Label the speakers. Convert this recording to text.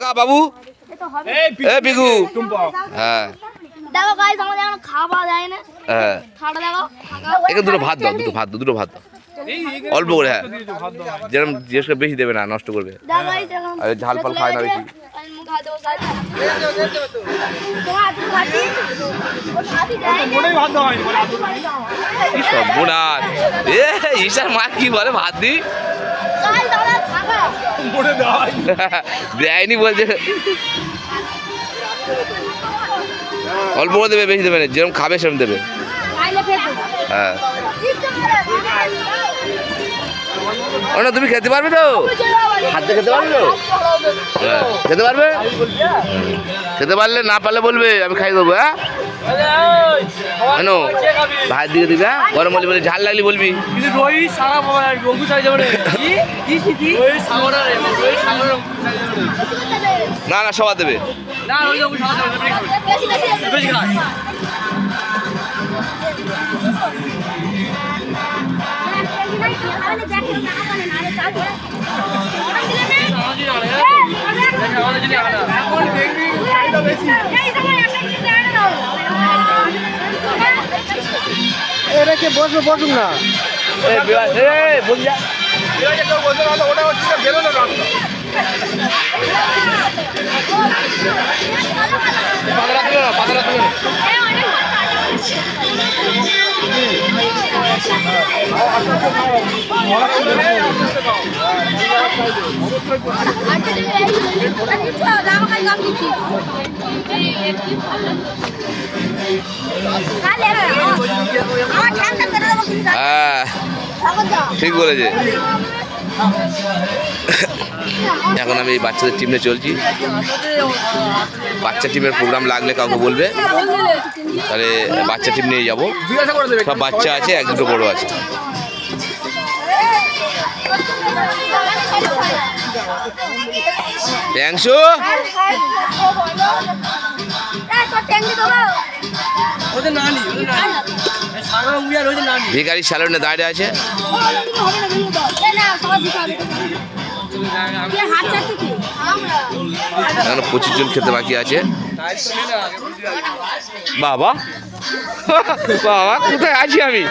Speaker 1: কা বাবু? এ বিগু হ্যাঁ।
Speaker 2: দেখো গাইস আমাদের এখন খাওয়া যায় না।
Speaker 1: হ্যাঁ।
Speaker 2: দেখো।
Speaker 1: একে দুটো ভাত দাও দুটো ভাত দাও দুটো ভাত দাও। অল্প করে হ্যাঁ। যেরকম জিজ্ঞেস বেশি দেবে না নষ্ট করবে। আরে ঝাল ফাল খায় না বেশি।
Speaker 2: না।
Speaker 1: কি ঈশার মা কি বলে ভাত দি? দেয়নি বলছে। অল্প করে দেবে বেশি দেবে না। যেরকম খাবে সেরকম দেবে। হ্যাঁ। ও না তুমি খেতে পারবে তো? হাতে খেতে পারবে তো? হ্যাঁ। খেতে পারবে? খেতে পারলে না পারলে বলবে আমি খাই দেবো হ্যাঁ? কেন ভাইয়ের দিকে দিবি হ্যাঁ? গরম বলি বলি ঝাল লাগলি বলবি। না না সবার দেবে।
Speaker 3: না আমাদের যদি
Speaker 4: বসবে বসুন না।
Speaker 1: বিবাহ এ বলি যা পাতলা তুলে না পাতলা তুলে না হ্যাঁ ঠিক বলেছে। এখন আমি বাচ্চাদের টিম নিয়ে চলছি। বাচ্চা টিমের প্রোগ্রাম লাগলে কাউকে বলবে। তাহলে বাচ্চা টিম নিয়ে যাব। সব বাচ্চা আছে, এক দুটো বড়ো আছে। ট্যাংশু ভিখারি স্যালুনে দাঁড়িয়ে আছে। এখন পঁচিশ জন খেতে বাকি আছে। বাবা? বাবা কোথায় আছি আমি?